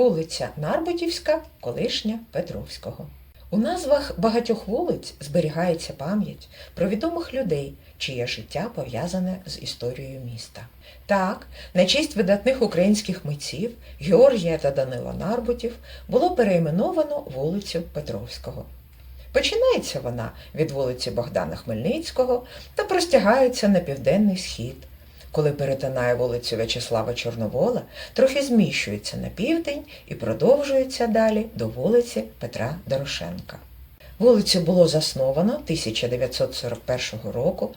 Вулиця Нарбутівська, колишня Петровського. У назвах багатьох вулиць зберігається пам'ять про відомих людей, чиє життя пов'язане з історією міста. Так, на честь видатних українських митців Георгія та Данила Нарбутів було перейменовано вулицю Петровського. Починається вона від вулиці Богдана Хмельницького та простягається на південний схід. Коли перетинає вулицю В'ячеслава Чорновола, трохи зміщується на південь і продовжується далі до вулиці Петра Дорошенка. Вулицю було засновано 1941 року.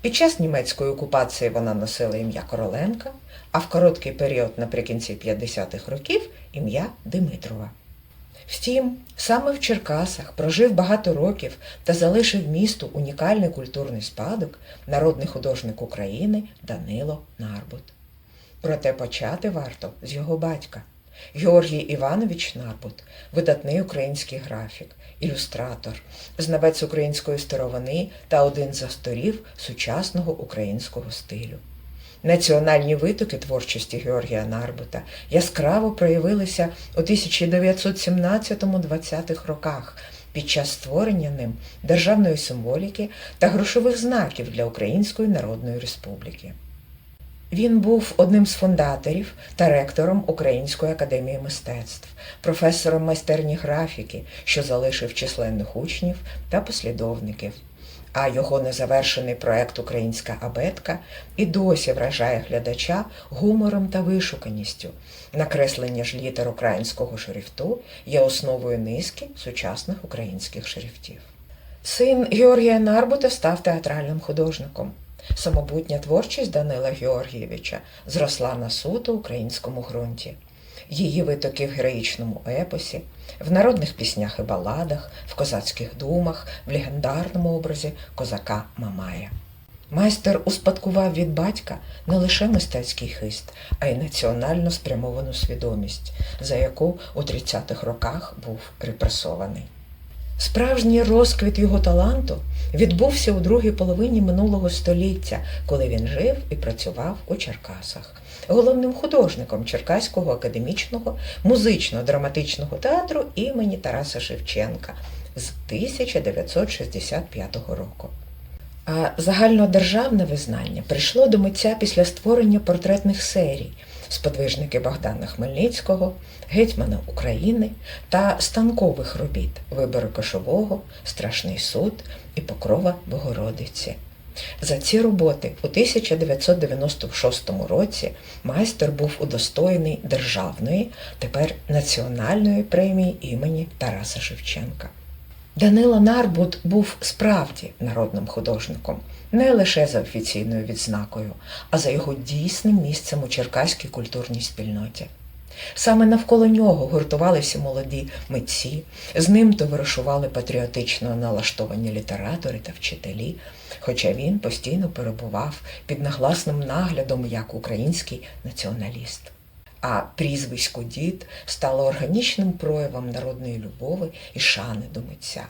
Під час німецької окупації вона носила ім'я Короленка, а в короткий період наприкінці 50-х років ім'я Димитрова. Втім, саме в Черкасах прожив багато років та залишив місту унікальний культурний спадок народний художник України Данило Нарбут. Проте почати варто з його батька. Георгій Іванович Нарбут, видатний український графік, ілюстратор, знавець української старовини та один з авторів сучасного українського стилю. Національні витоки творчості Георгія Нарбута яскраво проявилися у 1917-20-х роках під час створення ним державної символіки та грошових знаків для Української Народної Республіки. Він був одним з фундаторів та ректором Української академії мистецтв, професором майстерні графіки, що залишив численних учнів та послідовників. А його незавершений проект Українська абетка і досі вражає глядача гумором та вишуканістю. Накреслення ж літер українського шрифту є основою низки сучасних українських шрифтів. Син Георгія Нарбута став театральним художником. Самобутня творчість Данила Георгійовича зросла на суто українському ґрунті. Її витоки в героїчному епосі, в народних піснях і баладах, в козацьких думах, в легендарному образі козака Мамая. Майстер успадкував від батька не лише мистецький хист, а й національно спрямовану свідомість, за яку у 30-х роках був репресований. Справжній розквіт його таланту відбувся у другій половині минулого століття, коли він жив і працював у Черкасах, головним художником Черкаського академічного музично-драматичного театру імені Тараса Шевченка з 1965 року. А загальнодержавне визнання прийшло до митця після створення портретних серій сподвижники Богдана Хмельницького, гетьмана України та станкових робіт Вибори кошового, Страшний суд і Покрова Богородиці. За ці роботи у 1996 році майстер був удостоєний державної, тепер національної премії імені Тараса Шевченка. Данила Нарбут був справді народним художником, не лише за офіційною відзнакою, а за його дійсним місцем у черкаській культурній спільноті. Саме навколо нього гуртувалися молоді митці, з ним товаришували патріотично налаштовані літератори та вчителі, хоча він постійно перебував під нагласним наглядом як український націоналіст. А прізвисько дід стало органічним проявом народної любови і шани до митця.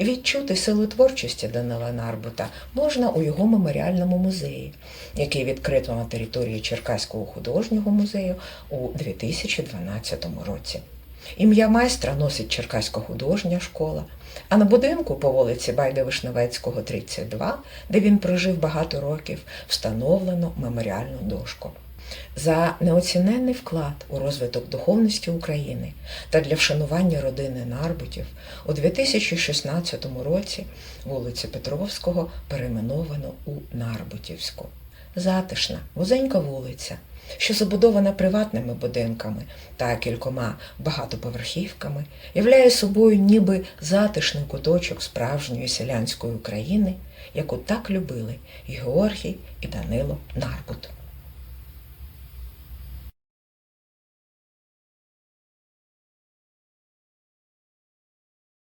Відчути силу творчості Данила Нарбута можна у його меморіальному музеї, який відкрито на території Черкаського художнього музею у 2012 році. Ім'я майстра носить Черкаська художня школа, а на будинку по вулиці Байда Вишневецького, 32, де він прожив багато років, встановлено меморіальну дошку. За неоціненний вклад у розвиток духовності України та для вшанування родини Нарбутів у 2016 році вулицю Петровського перейменовано у Нарбутівську. Затишна, вузенька вулиця, що забудована приватними будинками та кількома багатоповерхівками, являє собою ніби затишний куточок справжньої селянської України, яку так любили і Георгій, і Данило Нарбут.